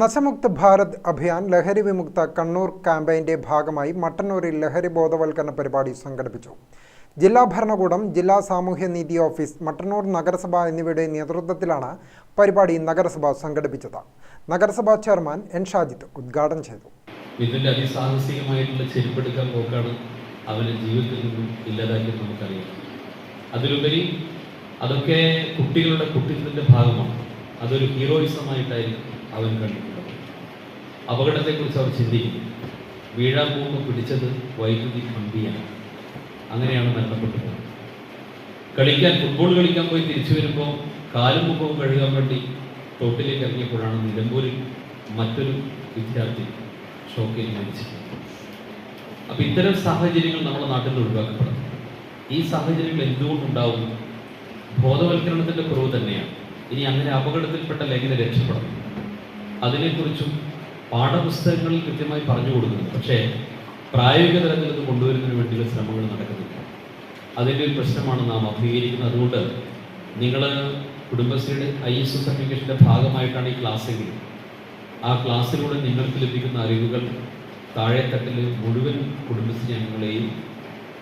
നശമുക്ത് ഭാരത് അഭിയാൻ ലഹരി വിമുക്ത കണ്ണൂർ ക്യാമ്പയിന്റെ ഭാഗമായി മട്ടന്നൂരിൽ ലഹരി ബോധവൽക്കരണ പരിപാടി സംഘടിപ്പിച്ചു. ജില്ലാ ഭരണകൂടം ജില്ലാ സാമൂഹ്യനീതി ഓഫീസ് മട്ടന്നൂർ നഗരസഭ എന്നിവയുടെ നേതൃത്വത്തിലാണ് പരിപാടി നഗരസഭ സംഘടിപ്പിച്ചത്. നഗരസഭാ ചെയർമാൻ എൻ ഷാജിത്ത് ഉദ്ഘാടനം ചെയ്തു. ഇതിന്റെ അതിസാഹസികമായിട്ടുള്ള ചെരുപ്പെടുക്കാൻ പോക്കാണ് അവന്റെ ജീവിതത്തിൽ നിന്നും ഇല്ലാതാക്കിയത് നമുക്കറിയാം. അതിലുപരി അതൊക്കെ കുട്ടികളുടെ കുട്ടികളുടെ ഭാഗമാണ്. അതൊരു ഹീറോയിസമായിട്ടായിരിക്കും. അവൻ കണ്ടിട്ടുള്ളത് അപകടത്തെക്കുറിച്ച് അവർ ചിന്തിക്കും വീഴാൻ പോകുമ്പോൾ പിടിച്ചത് വൈദ്യുതി കമ്പിയാണ്. അങ്ങനെയാണ് മരണപ്പെട്ടു പോകുന്നത് കളിക്കാൻ ഫുട്ബോൾ കളിക്കാൻ പോയി തിരിച്ചു വരുമ്പോൾ കാലും മുഖവും കഴുകാൻ വേണ്ടി തോട്ടിലേക്ക് ഇറങ്ങിയപ്പോഴാണ് നിലമ്പൂരിൽ മറ്റൊരു വിദ്യാർത്ഥി ഷോക്കിൽ മരിച്ചത്. അപ്പം ഇത്തരം സാഹചര്യങ്ങൾ നമ്മുടെ നാട്ടിൽ നിന്ന് ഒഴിവാക്കപ്പെടണം ഈ സാഹചര്യങ്ങൾ എന്തുകൊണ്ടുണ്ടാവും? ബോധവൽക്കരണത്തിന്റെ കുറവ് തന്നെയാണ്. ഇനി അങ്ങനെ അപകടത്തിൽപ്പെട്ടാൽ എങ്ങനെ രക്ഷപ്പെടണം. അതിനെക്കുറിച്ചും പാഠപുസ്തകങ്ങളിൽ കൃത്യമായി പറഞ്ഞു കൊടുക്കുന്നു. പക്ഷേ പ്രായോഗിക തലത്തിൽ ഇത് കൊണ്ടുവരുന്നതിന് വേണ്ടിയുള്ള ശ്രമങ്ങൾ നടക്കുന്നില്ല. അതിന്റെ ഒരു പ്രശ്നമാണ് നാം അഭിമുഖീകരിക്കുന്നത്. അതുകൊണ്ട് നിങ്ങൾ കുടുംബശ്രീയുടെ ഐ എസ് സർട്ടിഫിക്കേഷന്റെ ഭാഗമായിട്ടാണ് ഈ ക്ലാസ്സെങ്കിൽ ആ ക്ലാസ്സിലൂടെ നിങ്ങൾക്ക് ലഭിക്കുന്ന അറിവുകൾ താഴെത്തട്ടിൽ മുഴുവൻ കുടുംബശ്രീ അംഗങ്ങളെയും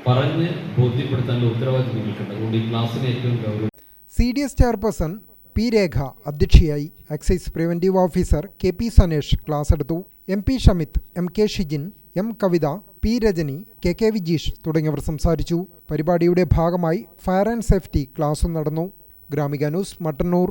പറഞ്ഞ് ബോധ്യപ്പെടുത്താനുള്ള ഉത്തരവാദിത്വം നിങ്ങൾക്കുണ്ട്. അതുകൊണ്ട് ഈ ക്ലാസ്സിനെ ഏറ്റവും ഗൗരവം C D S chairperson P Rekha അധ്യക്ഷയായി excise preventive officer K P Sanesh class എടുത്തു. M P Shamith M K Shijin M Kavitha P Rajani K K Vijeesh തുടങ്ങിയവർ സംസാരിച്ചു. പരിപാടിയുടെ ഭാഗമായി ഫയർ ആൻഡ് സേഫ്റ്റി ക്ലാസും നടന്നു. Gramika news Mattannur.